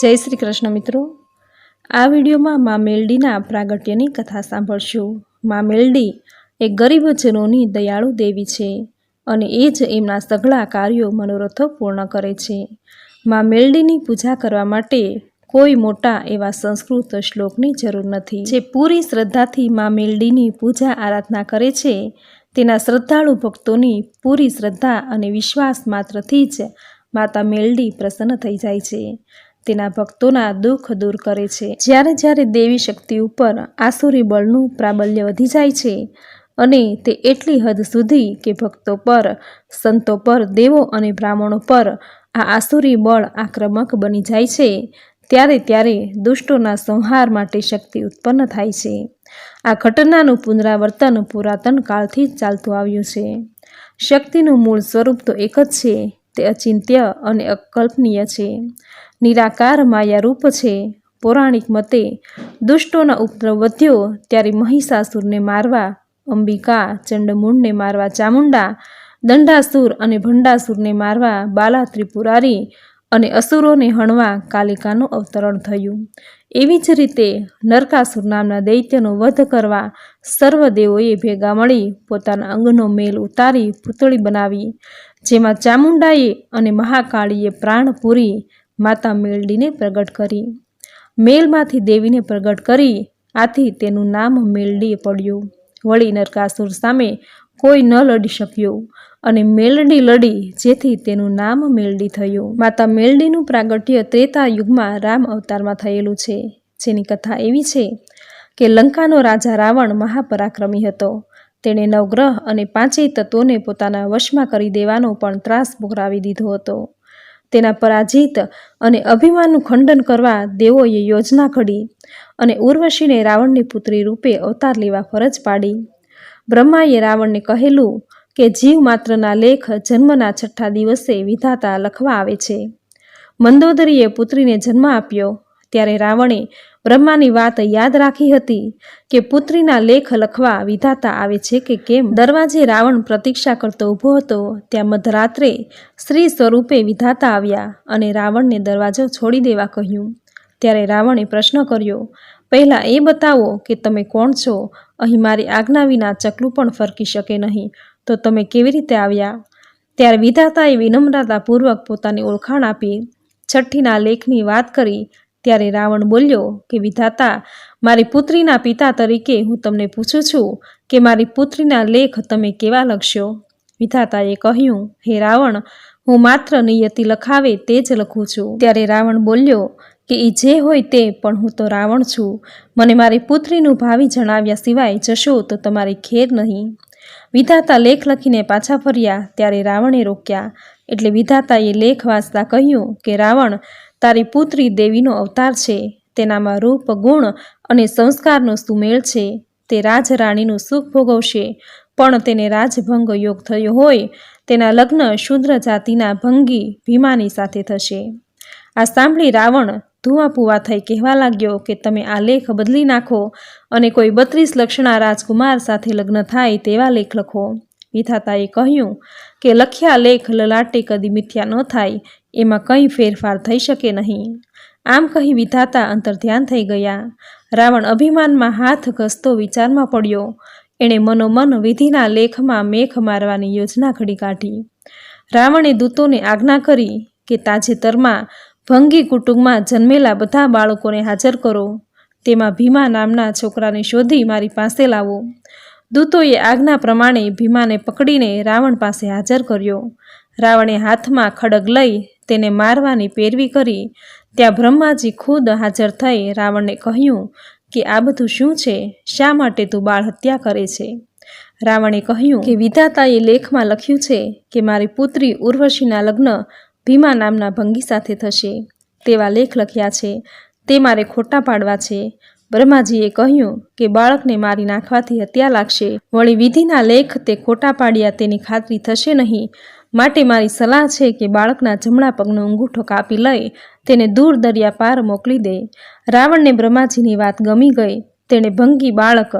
જય શ્રી કૃષ્ણ મિત્રો. આ વિડીયોમાં મા મેલડીના પ્રાગટ્યની કથા સાંભળશું. મા મેલડી એ ગરીબજનોની દયાળુ દેવી છે અને એ જ એમના સઘળા કાર્યો મનોરથો પૂર્ણ કરે છે. મા મેલડીની પૂજા કરવા માટે કોઈ મોટા એવા સંસ્કૃત શ્લોકની જરૂર નથી. જે પૂરી શ્રદ્ધાથી મા મેલડીની પૂજા આરાધના કરે છે, તેના શ્રદ્ધાળુ ભક્તોની પૂરી શ્રદ્ધા અને વિશ્વાસ માત્રથી જ માતા મેલડી પ્રસન્ન થઈ જાય છે. તેના ભક્તોના દુઃખ દૂર કરે છે. જ્યારે જ્યારે દેવી શક્તિ ઉપર આસુરી બળનું પ્રાબલ્ય વધી જાય છે અને તે એટલી હદ સુધી કે ભક્તો પર, સંતો પર, દેવો અને બ્રાહ્મણો પર આ આસુરી બળ આક્રમક બની જાય છે, ત્યારે ત્યારે દુષ્ટોના સંહાર માટે શક્તિ ઉત્પન્ન થાય છે. આ ઘટનાનું પુનરાવર્તન પુરાતન કાળથી ચાલતું આવ્યું છે. શક્તિનું મૂળ સ્વરૂપ તો એક જ છે તે અચિંત્ય અને અકલ્પનીય છે. નિરાકાર માયારૂપ છે. પૌરાણિક મતે, દુષ્ટોના ઉપદ્રવ વધ્યો ત્યારે મહિષાસુરને મારવા, અંબિકા ચંડમૂળને મારવા ચામુંડા, દંડાસુર અને ભંડાસુરને મારવા બાલા ત્રિપુરારી અને અસુરોને હણવા કાલિકાનું અવતરણ થયું. એવી જ રીતે નરકાસુર નામના દૈત્યનો વધ કરવા સર્વદેવોએ ભેગા મળી પોતાના અંગનો મેલ ઉતારી પૂતળી બનાવી. જેમાં ચામુંડાએ અને મહાકાળીએ પ્રાણ પૂરી માતા મેલડીને પ્રગટ કરી. મેલમાંથી દેવીને પ્રગટ કરી. આથી તેનું નામ મેલડી પડ્યું. વળી નરકાસુર સામે કોઈ ન લડી શક્યું અને મેલડી લડી, જેથી તેનું નામ મેલડી થયું. માતા મેલડીનું પ્રાગટ્ય ત્રેતા યુગમાં રામ અવતારમાં થયેલું છે. જેની કથા એવી છે કે લંકાનો રાજા રાવણ મહાપરાક્રમી હતો. તેણે નવગ્રહ અને પાંચેય તત્વોને પોતાના વશમાં કરી દેવાનો પણ ત્રાસ ભોગરાવી દીધો હતો. તેના પરાજિત અને અભિમાનનું ખંડન કરવા દેવોએ યોજના ઘડી અને ઉર્વશીને રાવણની પુત્રી રૂપે અવતાર લેવા ફરજ પાડી. બ્રહ્માએ રાવણને કહેલું કે જીવ માત્રના લેખ જન્મના છઠ્ઠા દિવસે વિધાતા લખવા આવે છે. મંદોદરીએ પુત્રીને જન્મ આપ્યો, ત્યારે રાવણે બ્રહ્માની વાત યાદ રાખી હતી કે પુત્રીના લેખ લખવા વિધાતા આવે છે કે કેમ. દરવાજે રાવણ પ્રતીક્ષા કરતો ઊભો હતો. ત્યાં મધરાત્રે સ્ત્રી સ્વરૂપે વિધાતા આવ્યા અને રાવણને દરવાજો છોડી દેવા કહ્યું. ત્યારે રાવણે પ્રશ્ન કર્યો, પહેલાં એ બતાવો કે તમે કોણ છો? અહીં મારી આજ્ઞા વિના ચકલું પણ ફરકી શકે નહીં. તો તમે કેવી રીતે આવ્યા? ત્યારે વિધાતાએ વિનમ્રતાપૂર્વક પોતાની ઓળખાણ આપી. છઠ્ઠીના લેખની વાત કરી ત્યારે રાવણ બોલ્યો કે, વિધાતા, મારી પુત્રીના પિતા તરીકે હું તમને પૂછું છું કે મારી પુત્રીના લેખ તમે કેવા લખશો? વિધાતાએ કહ્યું, હે રાવણ, હું માત્ર નિયતિ લખાવે તે જ લખું છું. ત્યારે રાવણ બોલ્યો કે એ જે હોય તે, પણ હું તો રાવણ છું. મને મારી પુત્રીનું ભાવિ જણાવ્યા સિવાય જશો તો તમારી ખેર નહીં. વિધાતા લેખ લખીને પાછા ફર્યા. ત્યારે રાવણે રોક્યા. એટલે વિધાતાએ લેખ વાંચતા કહ્યું કે, રાવણ તારી પુત્રી દેવીનો અવતાર છે. તેનામાં રૂપ, ગુણ અને સંસ્કારનો સુમેળ છે. તે રાજરાણીનું સુખ ભોગવશે. પણ તેને રાજભંગ યોગ થયો હોય, તેના લગ્ન શુદ્ર જાતિના ભંગી ભીમાની સાથે થશે. આ સાંભળી રાવણ ધુઆપુવા થઈ કહેવા લાગ્યો કે તમે આ લેખ બદલી નાખો અને કોઈ બત્રીસ લક્ષણા રાજકુમાર સાથે લગ્ન થાય તેવા લેખ લખો. વિધાતાએ કહ્યું કે લખ્યા લેખ લલાટે કદી મિથ્યા ન થાય. એમાં કંઈ ફેરફાર થઈ શકે નહીં. આમ કહી વિધાતા અંતર્ધ્યાન થઈ ગયા. રાવણ અભિમાનમાં હાથ ઘસતો વિચારમાં પડ્યો. એણે મનોમન વિધિના લેખમાં મેખ મારવાની યોજના ઘડી કાઢી. રાવણે દૂતોને આજ્ઞા કરી કે તાજેતરમાં ભંગી કુટુંબમાં જન્મેલા બધા બાળકોને હાજર કરો. તેમાં ભીમા નામના છોકરાને શોધી મારી પાસે લાવો. દૂતોએ આજ્ઞા પ્રમાણે ભીમાને પકડીને રાવણ પાસે હાજર કર્યો. રાવણે હાથમાં ખડગ લઈ તેને મારવાની પેરવી કરી. ત્યાં બ્રહ્માજી ખુદ હાજર થઈ રાવણને કહ્યું કે આ બધું શું છે? શા માટે તું બાળ હત્યા કરે છે? રાવણે કહ્યું કે વિધાતાએ લેખમાં લખ્યું છે કે મારી પુત્રી ઉર્વશીના લગ્ન ભીમા નામના ભંગી સાથે થશે. તેવા લેખ લખ્યા છે. તે મારે ખોટા પાડવા છે. બ્રહ્માજીએ કહ્યું કે બાળકને મારી નાખવાથી હત્યા લાગશે. વળી વિધિના લેખ તે ખોટા પાડ્યા તેની ખાતરી થશે નહીં. માટે મારી સલાહ છે કે બાળકના જમણા પગનો અંગૂઠો કાપી લઈ તેને દૂર દરિયા પાર મોકલી દે. રાવણને બ્રહ્માજીની વાત ગમી ગઈ. તેણે ભંગી બાળક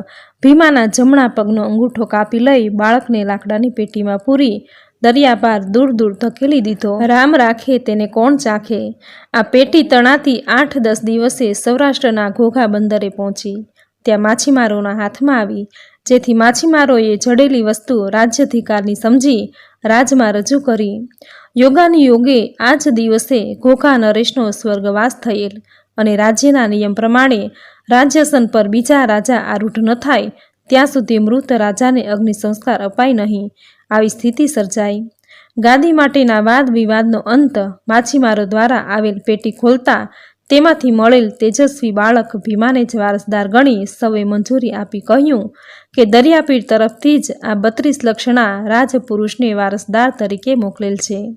ભીમાના જમણા પગનો અંગૂઠો કાપી લઈ બાળકને લાકડાની પેટીમાં પૂરી દરિયા પાર દૂર દૂર ધકેલી દીધો. રામ રાખે તેને કોણ ચાખે? આ પેટી તણાતી આઠ દસ દિવસે સૌરાષ્ટ્રના ઘોઘા બંદરે પહોંચી. ત્યાં માછીમારોના હાથમાં આવી. જેથી માછીમારોએ જડેલી વસ્તુ રાજ્યધિકારની સમજી રાજમાં રજૂ કરી. યોગાની યોગે આ જ દિવસે ઘોઘા નરેશનો સ્વર્ગવાસ થયેલ અને રાજ્યના નિયમ પ્રમાણે રાજ્યસન પર બીજા રાજા આરૂઢ ન થાય, ત્યાં સુધી મૃત રાજાને અગ્નિ સંસ્કાર અપાય નહીં. આવી સ્થિતિ સર્જાઈ. ગાદી માટેના વાદ વિવાદનો અંત માછીમારો દ્વારા આવેલ પેટી ખોલતા તેમાંથી મળેલ તેજસ્વી બાળક ભીમાને જ વારસદાર ગણી સૌએ મંજૂરી આપી કહ્યું કે દરિયાપીર તરફથી જ આ બત્રીસ લક્ષણા રાજપુરુષને વારસદાર તરીકે મોકલેલ છે.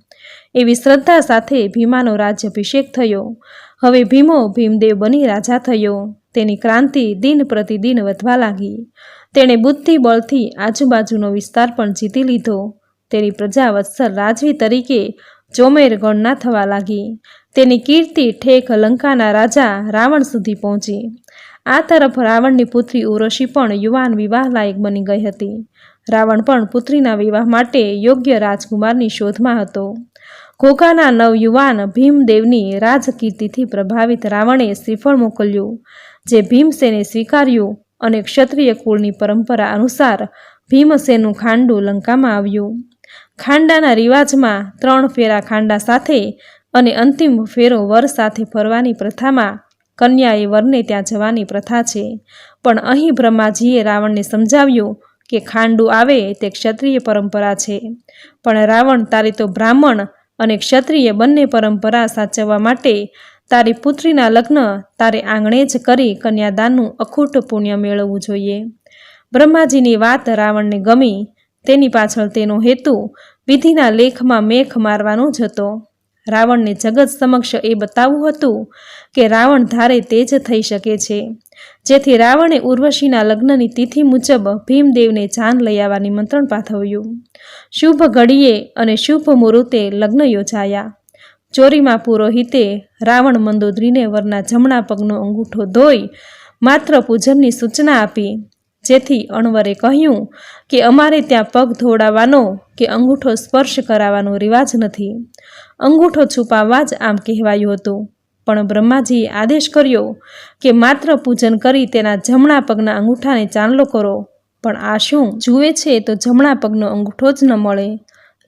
એવી શ્રદ્ધા સાથે ભીમાનો રાજ્યાભિષેક થયો. હવે ભીમો ભીમદેવ બની રાજા થયો. તેની ક્રાંતિ દિન પ્રતિદિન વધવા લાગી. તેણે બુદ્ધિ બળથી આજુબાજુનો વિસ્તાર પણ જીતી લીધો. તેની પ્રજા વત્સર રાજવી તરીકે ચોમેર ગણના થવા લાગી. તેની કીર્તિ ઠેક લંકાના રાજા રાવણ સુધી પહોંચી. આ તરફ રાવણની પુત્રી ઉર્વશી પણ યુવાન વિવાહ લાયક બની ગઈ હતી. રાવણ પણ પુત્રીના વિવાહ માટે યોગ્ય રાજકુમારની શોધમાં હતો. ઘોઘાના નવયુવાન ભીમદેવની રાજકીર્તિથી પ્રભાવિત રાવણે શ્રીફળ મોકલ્યું, જે ભીમસેને સ્વીકાર્યું અને ક્ષત્રિય કુળની પરંપરા અનુસાર ભીમસેનનું ખાંડું લંકામાં આવ્યું. ખાંડાના રિવાજમાં ત્રણ ફેરા ખાંડા સાથે અને અંતિમ ફેરો વર સાથે ફરવાની પ્રથામાં કન્યાએ વરને ત્યાં જવાની પ્રથા છે. પણ અહીં બ્રહ્માજીએ રાવણને સમજાવ્યું કે ખાંડુ આવે તે ક્ષત્રિય પરંપરા છે. પણ રાવણ તારી તો બ્રાહ્મણ અને ક્ષત્રિય બંને પરંપરા સાચવવા માટે તારી પુત્રીના લગ્ન તારે આંગણે જ કરી કન્યાદાનનું અખૂટ પુણ્ય મેળવવું જોઈએ. બ્રહ્માજીની વાત રાવણને ગમી. તેની પાછળ તેનો હેતુ વિધિના લેખમાં મેખ મારવાનો જ હતો. રાવણને જગત સમક્ષ એ બતાવવું હતું કે રાવણ ધારે તે જ થઈ શકે છે. જેથી રાવણે ઉર્વશીના લગ્નની તિથિ મુજબ ભીમદેવને જાન લઈ આવવા નિમંત્રણ પાઠવ્યું. શુભ ઘડીએ અને શુભ મુહૂર્તે લગ્ન યોજાયા. ચોરીમાં પુરોહિતે રાવણ મંદોદરીને વરના જમણા પગનો અંગૂઠો ધોઈ માત્ર પૂજનની સૂચના આપી. જેથી અણવરે કહ્યું કે અમારે ત્યાં પગ ધોડાવવાનો કે અંગૂઠો સ્પર્શ કરાવવાનો રિવાજ નથી. અંગૂઠો છુપાવવા જ આમ કહેવાયું હતું. પણ બ્રહ્માજીએ આદેશ કર્યો કે માત્ર પૂજન કરી તેના જમણા પગના અંગૂઠાને ચાંદલો કરો. પણ આ શું જુએ છે તો જમણા પગનો અંગૂઠો જ ન મળે.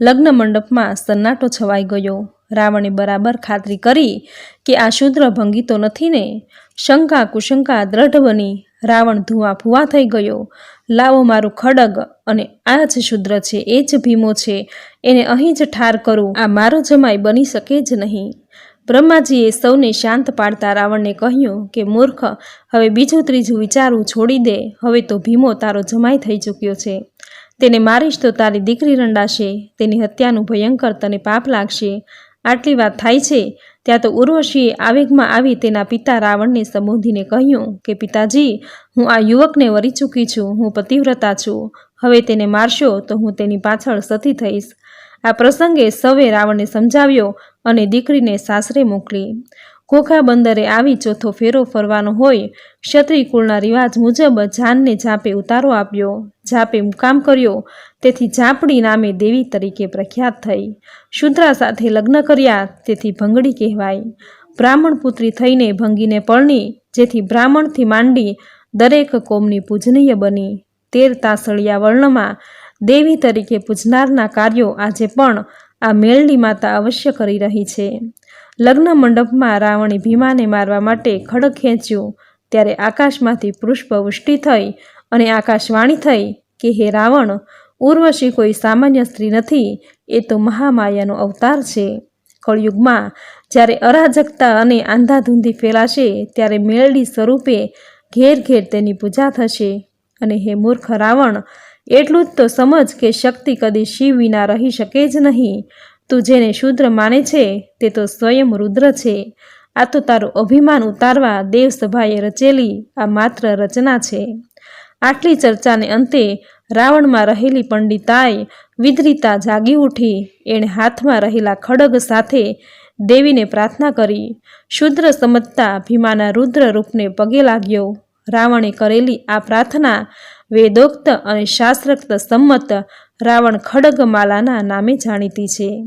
લગ્ન મંડપમાં સન્નાટો છવાઈ ગયો. રાવણે બરાબર ખાતરી કરી કે આ શુદ્ર ભંગી તો નથી ને? શંકા, કુશંકા, દ્રઢ બની રાવણ ધુઆ ફુવા થઈ ગયો. લાવો મારું ખડગ અને આ જ શુદ્ર છે, એ જ ભીમો છે, એને અહીં જ ઠાર કરું, આ મારો જમાઈ બની શકે જ નહીં. બ્રહ્માજીએ સૌને શાંત પાડતા રાવણને કહ્યું કે, મૂર્ખ, હવે બીજું ત્રીજું વિચારવું છોડી દે, હવે તો ભીમો તારો જમાઈ થઈ ચૂક્યો છે. તેને મારીશ તો તારી દીકરી રંડાશે, તેની હત્યાનું ભયંકર તને પાપ લાગશે. આટલી વાત થાય છે ત્યાં તો ઉર્વશીએ આવેગમાં આવી તેના પિતા રાવણને સંબોધીને કહ્યું કે, પિતાજી, હું આ યુવકને વરી ચૂકી છું, હું પતિવ્રતા છું. હવે તેને મારશો તો હું તેની પાછળ સતી થઈશ. આ પ્રસંગે સૌએ રાવણને સમજાવ્યો અને દીકરીને સાસરે મોકલી. ઘોઘા બંદરે આવી ચોથો ફેરો ફરવાનો હોય ક્ષત્રિય કુળના રિવાજ મુજબ જાનને જાપે ઉતારો આપ્યો. જાપે મુકામ કર્યો. તેથી જાપડી નામે દેવી તરીકે પ્રખ્યાત થઈ. શુદ્રા સાથે લગ્ન કર્યા, તેથી ભંગડી કહેવાય. બ્રાહ્મણ પુત્રી થઈને ભંગીને પરણી, જેથી બ્રાહ્મણથી માંડી દરેક કોમની પૂજનીય બની. તેર તાસળિયા વર્ણમાં દેવી તરીકે પૂજનારના કાર્યો આજે પણ આ મેલડી માતા અવશ્ય કરી રહી છે. લગ્ન મંડપમાં રાવણે ભીમાને મારવા માટે ખડક ખેંચ્યું. ત્યારે આકાશમાંથી પુષ્પવૃષ્ટિ થઈ અને આકાશવાણી થઈ કે, હે રાવણ, ઉર્વશી કોઈ સામાન્ય સ્ત્રી નથી, એ તો મહામાયાનો અવતાર છે. કળયુગમાં જ્યારે અરાજકતા અને આંધાધૂંધી ફેલાશે, ત્યારે મેળડી સ્વરૂપે ઘેર ઘેર તેની પૂજા થશે. અને, હે મૂર્ખ રાવણ, એટલું જ તો સમજ કે શક્તિ કદી શિવ વિના રહી શકે જ નહીં. તું જેને શુદ્ર માને છે, તે તો સ્વયં રુદ્ર છે. આ તો તારું અભિમાન ઉતારવા દેવસભાએ રચેલી આ માત્ર રચના છે. આટલી ચર્ચાને અંતે રાવણમાં રહેલી પંડિતાએ વિદ્રિતા જાગી ઉઠી, એણે હાથમાં રહેલા ખડગ સાથે દેવીને પ્રાર્થના કરી. શુદ્ર સમજતા ભીમાના રુદ્ર રૂપને પગે લાગ્યો. રાવણે કરેલી આ પ્રાર્થના વેદોક્ત અને શાસ્ત્રોક્ત સંમત રાવણ ખડગમાલાના નામે જાણીતી છે.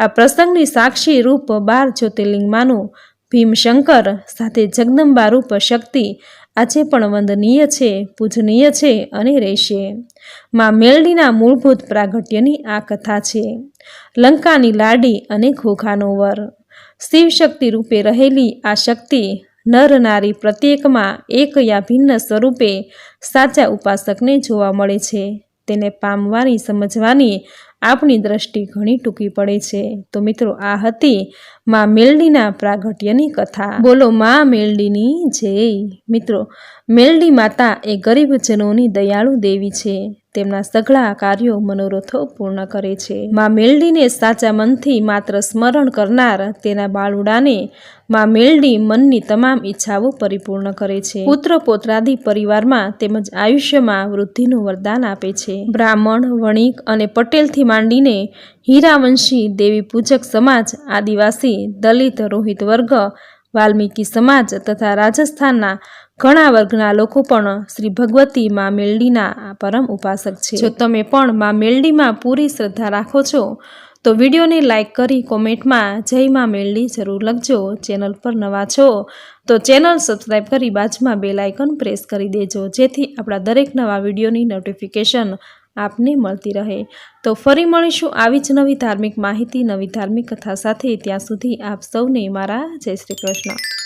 આ પ્રસંગની સાક્ષી રૂપ બાર જ્યોતિર્લિંગમાંનું ભીમશંકર સાથે જગદંબા રૂપ શક્તિ આજે પણ વંદનીય છે, પૂજનીય છે અને રહેશે. માં મેલડીના મૂળભૂત પ્રાગટ્યની આ કથા છે. લંકાની લાડી અને ઘોઘાનો વર. શિવશક્તિ રૂપે રહેલી આ શક્તિ નર નારી પ્રત્યેકમાં એક યા ભિન્ન સ્વરૂપે સાચા ઉપાસકને જોવા મળે છે. તેને પામવાની, સમજવાની આપણી દ્રષ્ટિ ઘણી ટૂંકી પડે છે. તો મિત્રો, આ હતી માં મેલડીના પ્રાગટ્યની કથા. બોલો, માં મેલડીની જય. મિત્રો, મેલડી માતા એ ગરીબજનોની દયાળુ દેવી છે. તેમના સઘળા કાર્યો મનોરથો પૂર્ણ કરે છે. માં મેલડીને સાચા મનથી માત્ર સ્મરણ કરનાર તેના બાળુડાને માં મેલડી મનની તમામ ઈચ્છાઓ પરિપૂર્ણ કરે છે. પુત્ર પોત્રાદી પરિવારમાં તેમજ આયુષ્યમાં વૃદ્ધિનું વરદાન આપે છે. બ્રાહ્મણ, વણિક અને પટેલથી માંડીને હીરાવંશી, દેવી પૂજક સમાજ, આદિવાસી, દલિત, રોહિત વર્ગ, વાલ્મીકી સમાજ તથા રાજસ્થાનના ઘણા વર્ગના લોકો પણ શ્રી ભગવતી માં મેલડીના પરમ ઉપાસક છે. જો તમે પણ માં મેલડીમાં પૂરી શ્રદ્ધા રાખો છો, તો વિડીયોને લાઇક કરી કોમેન્ટમાં જય માં મેલડી જરૂર લખજો. ચેનલ પર નવા છો, તો ચેનલ સબસ્ક્રાઈબ કરી બાજુમાં બે લાઇકન પ્રેસ કરી દેજો, જેથી આપણા દરેક નવા વિડીયોની નોટિફિકેશન આપને મળતી રહે. તો ફરી મળીશું આવી જ નવી ધાર્મિક માહિતી, નવી ધાર્મિક કથા સાથે. ત્યાં સુધી આપ સૌને મારા જય શ્રી કૃષ્ણ.